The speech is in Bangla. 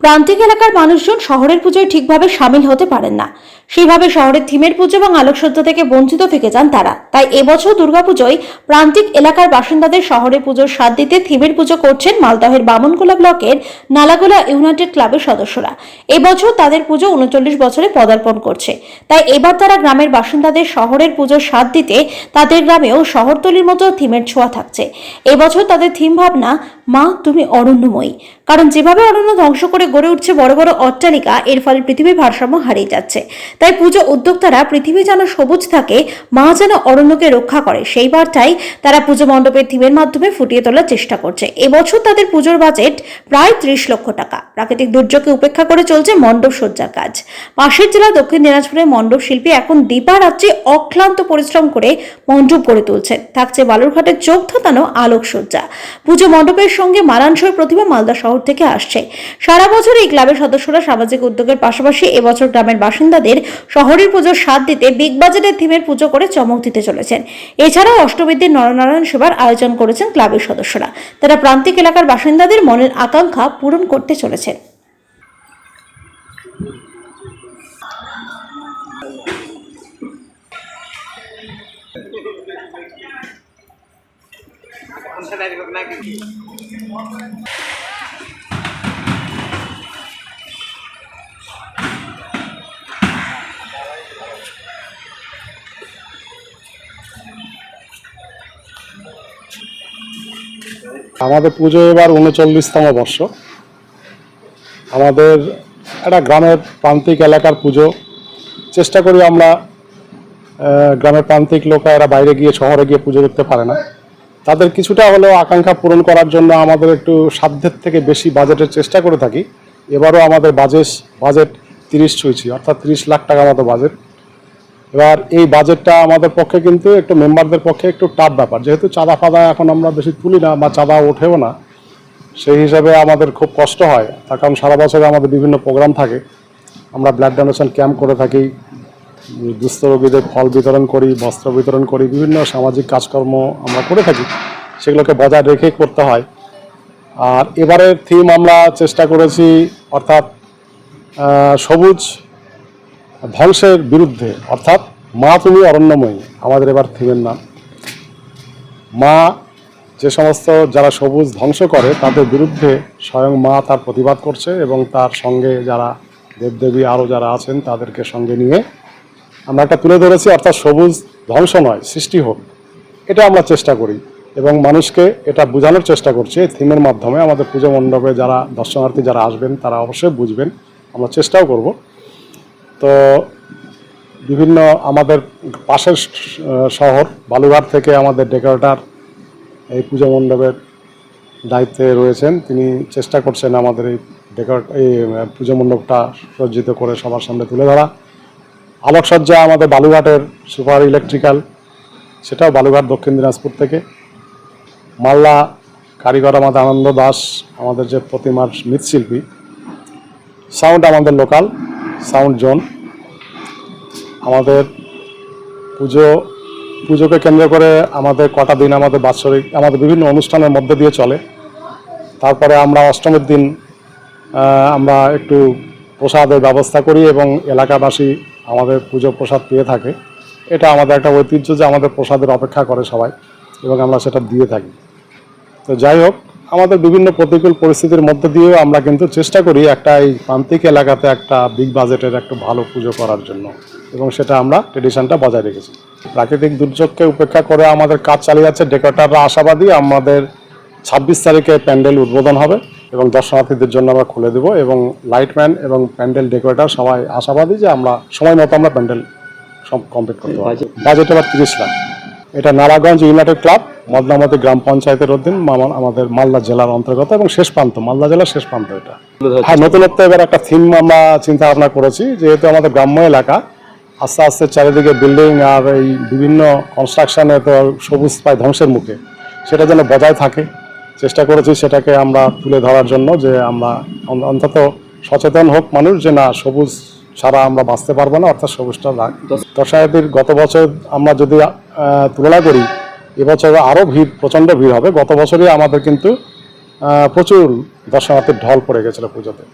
প্রান্তিক এলাকার মানুষজন শহরের পুজোয় ঠিকভাবে সামিল হতে পারেন না। সেইভাবে শহরের থিমের পুজো এবং আলোকসজ্জা থেকে বঞ্চিত থেকে যান তারা। তাই এবছর দুর্গাপুজোয় প্রান্তিক এলাকার বাসিন্দাদের শহরের পুজোর স্বাদ দিতে থিমের পুজো করছেন মালদহের বামনগোলা ব্লকের নালাগোলা ইউনাইটেড ক্লাবের সদস্যরা। এবছর তাদের পুজো উনচল্লিশ বছরে পদার্পণ করছে। তাই এবার তারা গ্রামের বাসিন্দাদের শহরের পুজোর স্বাদ দিতে তাদের গ্রামেও শহরতলির মতো থিমের ছোঁয়া থাকছে। এবছর তাদের থিম ভাবনা, মা, তুমি অরণ্যময়ী। কারণ যেভাবে অরণ্য ধ্বংস করে গড়ে উঠছে বড় বড় অট্টালিকা, এর ফলে পৃথিবীর ভারসাম্য হারিয়ে যাচ্ছে। তাই পুজো উদ্যোক্তারা পৃথিবী যেন সবুজ থাকে, মা যেন অরণ্যকে রক্ষা করে, সেই বার্তাই তারা পুজো মণ্ডপের থিমের মাধ্যমে ফুটিয়ে তোলার চেষ্টা করছে। এবছর তাদের পুজোর বাজেট প্রায় ত্রিশ লক্ষ টাকা। প্রাকৃতিক দুর্যোগকে উপেক্ষা করে চলছে মণ্ডপ সজ্জার কাজ। পাশের জেলা দক্ষিণ দিনাজপুরের মণ্ডপ শিল্পী এখন দিবারাত্রি অক্লান্ত পরিশ্রম করে মণ্ডপ গড়ে তুলছেন থাকছে বালুরঘাটের চোখ ধাঁধানো আলোকসজ্জা। পুজো মণ্ডপের সঙ্গে মানানসই প্রতিভা মালদা শহর থেকে আসছে। সারা বছর এই ক্লাবের সদস্যরা সামাজিক উদ্যোগের পাশাপাশি এবছর গ্রামের বাসিন্দাদের শহরের পুজোর স্বাদ দিতে বিগ বাজেটের থিমের পুজো করে চমক দিতে চলেছেন। এছাড়াও অষ্টবিদ্যের নরনারায়ণ সেবার আয়োজন করেছেন ক্লাবের সদস্যরা। তারা প্রান্তিক এলাকার বাসিন্দাদের মনের আকাঙ্ক্ষা পূরণ করতে চলেছেন। আমাদের পুজো এবার উনচল্লিশতম বর্ষ। আমাদের একটা গ্রামের প্রান্তিক এলাকার পুজো। চেষ্টা করি আমরা গ্রামের প্রান্তিক লোকা এরা বাইরে গিয়ে, শহরে গিয়ে পুজো দেখতে পারে না। তাদের কিছুটা হলেও আকাঙ্ক্ষা পূরণ করার জন্য আমাদের একটু সাধ্যের থেকে বেশি বাজেটের চেষ্টা করে থাকি। এবারও আমাদের বাজেট বাজেট তিরিশ ছুঁইছি, অর্থাৎ তিরিশ লাখ টাকা মতো বাজেট। এবার এই বাজেটটা আমাদের পক্ষে কিন্তু একটু মেম্বারদের পক্ষে একটু টাফ ব্যাপার। যেহেতু চাঁদা ফাদা এখন আমরা বেশি তুলি না বা চাঁদা ওঠেও না, সেই হিসাবে আমাদের খুব কষ্ট হয়। তার কারণ সারা বছরে আমাদের বিভিন্ন প্রোগ্রাম থাকে। আমরা ব্লাড ডোনেশন ক্যাম্প করে থাকি, দুস্থ রোগীদের ফল বিতরণ করি, বস্ত্র বিতরণ করি, বিভিন্ন সামাজিক কাজকর্ম আমরা করে থাকি। সেগুলোকে বজায় রেখে করতে হয়। আর এবারের থিম আমরা চেষ্টা করেছি, অর্থাৎ সবুজ ধ্বংসের বিরুদ্ধে, অর্থাৎ মা তুমি অরণ্যময়ী, আমাদের এবার থিমের নাম মা যে সমস্ত যারা সবুজ ধ্বংস করে, তাদের বিরুদ্ধে স্বয়ং মা তার প্রতিবাদ করছে এবং তার সঙ্গে যারা দেবদেবী আরও যারা আছেন, তাদেরকে সঙ্গে নিয়ে আমরা একটা তুলে ধরেছি, অর্থাৎ সবুজ ধ্বংস নয়, সৃষ্টি হোক। এটা আমরা চেষ্টা করি এবং মানুষকে এটা বোঝানোর চেষ্টা করছি এই থিমের মাধ্যমে। আমাদের পুজো মণ্ডপে যারা দর্শনার্থী যারা আসবেন, তারা অবশ্যই বুঝবেন। আমরা চেষ্টাও করব। তো বিভিন্ন আমাদের পাশের শহর বালুঘাট থেকে আমাদের ডেকোরেটার এই পূজা মণ্ডপের দায়িত্বে রয়েছেন। তিনি চেষ্টা করছেন আমাদের এই ডেকোরেট এই পুজো মণ্ডপটা সজ্জিত করে সবার সামনে তুলে ধরা। আলোকসজ্জা আমাদের বালুঘাটের সুপার ইলেকট্রিক্যাল, সেটাও বালুঘাট দক্ষিণ দিনাজপুর থেকে। মাল্লা কারিগর আমাদের আনন্দ দাস, আমাদের যে প্রতিমার মৃৎশিল্পী। সাউন্ড আমাদের লোকাল। Sound zone. আমাদের পুজো, পুজোকে কেন্দ্র করে আমাদের কটা দিন আমাদের বাৎসরিক, আমাদের বিভিন্ন অনুষ্ঠানের মধ্যে দিয়ে চলে। তারপরে আমরা অষ্টমীর দিন আমরা একটু প্রসাদের ব্যবস্থা করি এবং এলাকাবাসী আমাদের পুজো প্রসাদ পেয়ে থাকে। এটা আমাদের একটা ঐতিহ্য যে আমাদের প্রসাদের অপেক্ষা করে সবাই এবং আমরা সেটা দিয়ে থাকি। তো যাই হোক আমাদের বিভিন্ন প্রতিকূল পরিস্থিতির মধ্যে দিয়েও আমরা কিন্তু চেষ্টা করি একটা এই প্রান্তিক এলাকাতে একটা বিগ বাজেটের একটা ভালো পুজো করার জন্য। এবং সেটা আমরা ট্রেডিশনটা বজায় রেখেছি। প্রাকৃতিক দুর্যোগকে উপেক্ষা করে আমাদের কাজ চালিয়ে যাচ্ছে ডেকোরেটাররা আশাবাদী আমাদের ছাব্বিশ তারিখে প্যান্ডেল উদ্বোধন হবে এবং দর্শনার্থীদের জন্য আমরা খুলে দেবো এবং লাইটম্যান এবং প্যান্ডেল ডেকোরেটার সবাই আশাবাদী যে আমরা সময় মতো আমরা প্যান্ডেল সব কমপ্লিট করতে পারব। বাজেট আবার তিরিশ লাখ। এটা নারাগঞ্জ ইউনাইটেড ক্লাব, মদনামতি গ্রাম পঞ্চায়েতের অধীন আমাদের মালদা জেলার অন্তর্গত এবং শেষ প্রান্ত, মালদা জেলার শেষ প্রান্ত এটা। হ্যাঁ নতুনত্ব এবার একটা থিম আমরা চিন্তা ভাবনা করেছি, যেহেতু আমাদের গ্রাম্য এলাকা, আস্তে আস্তে চারিদিকে বিল্ডিং আর এই বিভিন্ন কনস্ট্রাকশনে তো সবুজ প্রায় ধ্বংসের মুখে। সেটা যেন বজায় থাকে। চেষ্টা করেছি সেটাকে আমরা তুলে ধরার জন্য যে আমরা অন্তত সচেতন হোক মানুষ যে না, সবুজ ছাড়া আমরা বাঁচতে পারব না, অর্থাৎ সবুজটা রাখ দশায়তির গত বছর আমরা যদি তুলনা করি, এবছর আরও ভিড়, প্রচণ্ড ভিড় হবে। গত বছরই আমাদের কিন্তু প্রচুর দর্শনার্থীর ঢল পড়ে গেছিল পুজোতে।